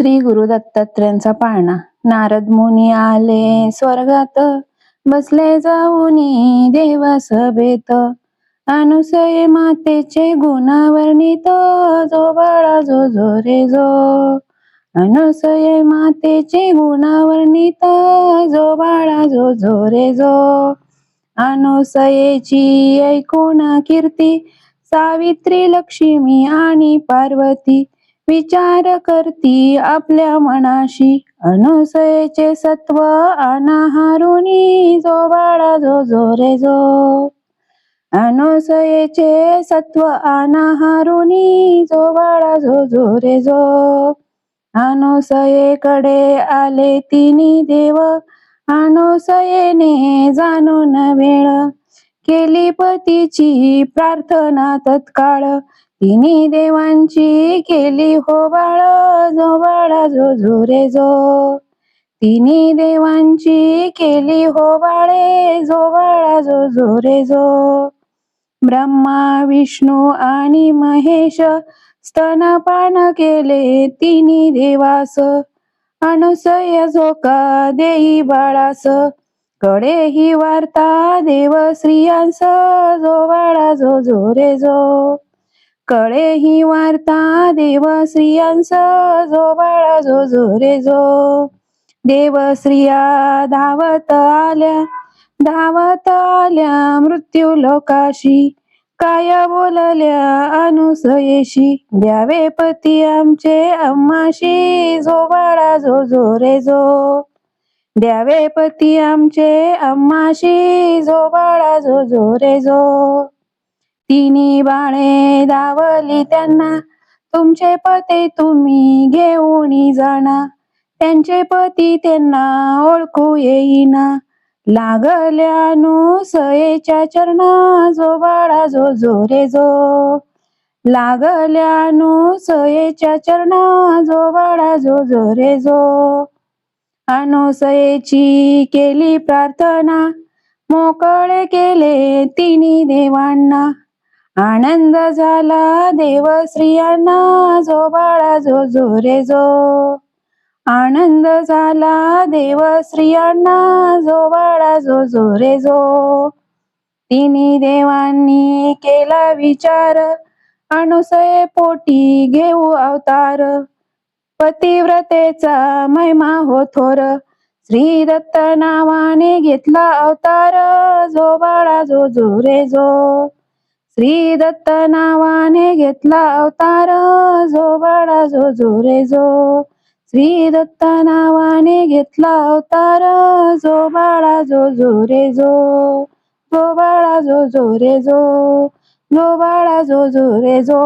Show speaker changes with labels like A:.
A: श्री गुरु दत्तात्रयांचा पाळणा. नारद मुनी आले स्वर्गात बसले जाऊनी देव सभेत अनुसय मातेचे गुणावर्णित जो बाळा जो जो रे जो. अनुसय मातेचे गुणावर्णित जो बाळा जो जो रे जो. अनुसयेची ऐकून कीर्ती सावित्री लक्ष्मी आणि पार्वती. विचार करती आपल्या मनाशी. अनुसयेचे सत्व अनाहारुणी जो बाळा जो जो रे जो. अनुसयेचे सत्व अनाहारुणी जो बाळा जो जो रे जो. अनुसयेकडे आले तिने देव. अनुसयेने जाणून वेळ. केली पतीची प्रार्थना तत्काळ. तिन्ही देवांची केली हो बाळ जो बाळा जो झोरे जो. तिन्ही देवांची केली हो बाळे जो बाळा जो झोरे जो. ब्रह्मा विष्णू आणि महेश स्तनपान केले तिन्ही देवास. अनुसय झोका देई बाळास. कडे ही वार्ता देव स्त्रियांस जो बाळा जो जो रे जो. कळे ही वार्ता देव स्त्रियांस जो बाळा जो जो रे जो देव स्त्रिया धावत आल्या धावत आल्या मृत्यू लोकाशी काय बोलल्या अनुसयेशी द्यावे पती आमचे अम्माशी जो बाळा जो जो रे जो द्यावे पती आमचे अम्माशी जो बाळा जो जो रे जो तिने बाळे दावली त्यांना. तुमचे पते तुम्ही घेऊन जाणा. त्यांचे पती त्यांना ओळखू येईना. लागल्या सयेच्या चरणा जो बाळा जो जो रे जो. लागल्या सयेच्या चरणा जो बाळा जो जो रे जो. अनुसयेची केली प्रार्थना मोकळे केले तिन्ही देवांना. आनंद झाला देव स्त्रियांना जो बाळा जो जो रे जो. आनंद झाला देव स्त्रियांना जो बाळा जो जो रे जो. तिन्ही देवांनी केला विचार अनुसय पोटी घेऊ अवतार. पतिव्रतेचा महिमा हो थोर श्री दत्त नावाने घेतला अवतार. जो बाळा जो जो रे जो. श्री दत्त नावाने घेतला अवतार. जो बाळा जो जो रे जो श्री दत्त नावाने घेतला अवतार. जो बाळा जो जो रे जो जो बाळा जो जो रे जो जो बाळा जो जो रे जो